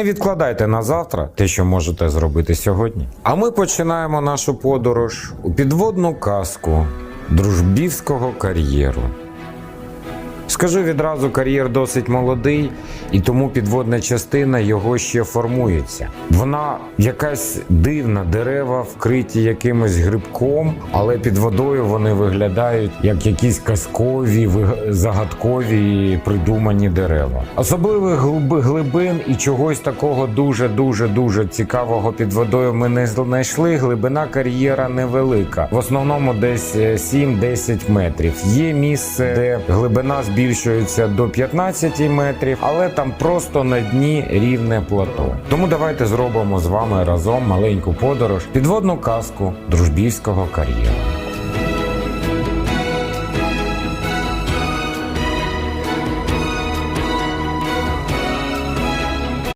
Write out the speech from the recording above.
Не відкладайте на завтра те, що можете зробити сьогодні. А ми починаємо нашу подорож у підводну казку дружбівського кар'єру. Скажу відразу, кар'єр досить молодий, і тому підводна частина його ще формується. Вона якась дивна, дерева вкриті якимось грибком, але під водою вони виглядають як якісь казкові, загадкові придумані дерева. Особливих глибин і чогось такого дуже дуже дуже цікавого під водою ми не знайшли. Глибина кар'єра невелика, в основному десь е, 7-10 метрів. Є місце, де глибина збільшується до 15 метрів, але там просто на дні рівне плато. Тому давайте зробимо з вами разом маленьку подорож, підводну казку дружбівського кар'єру.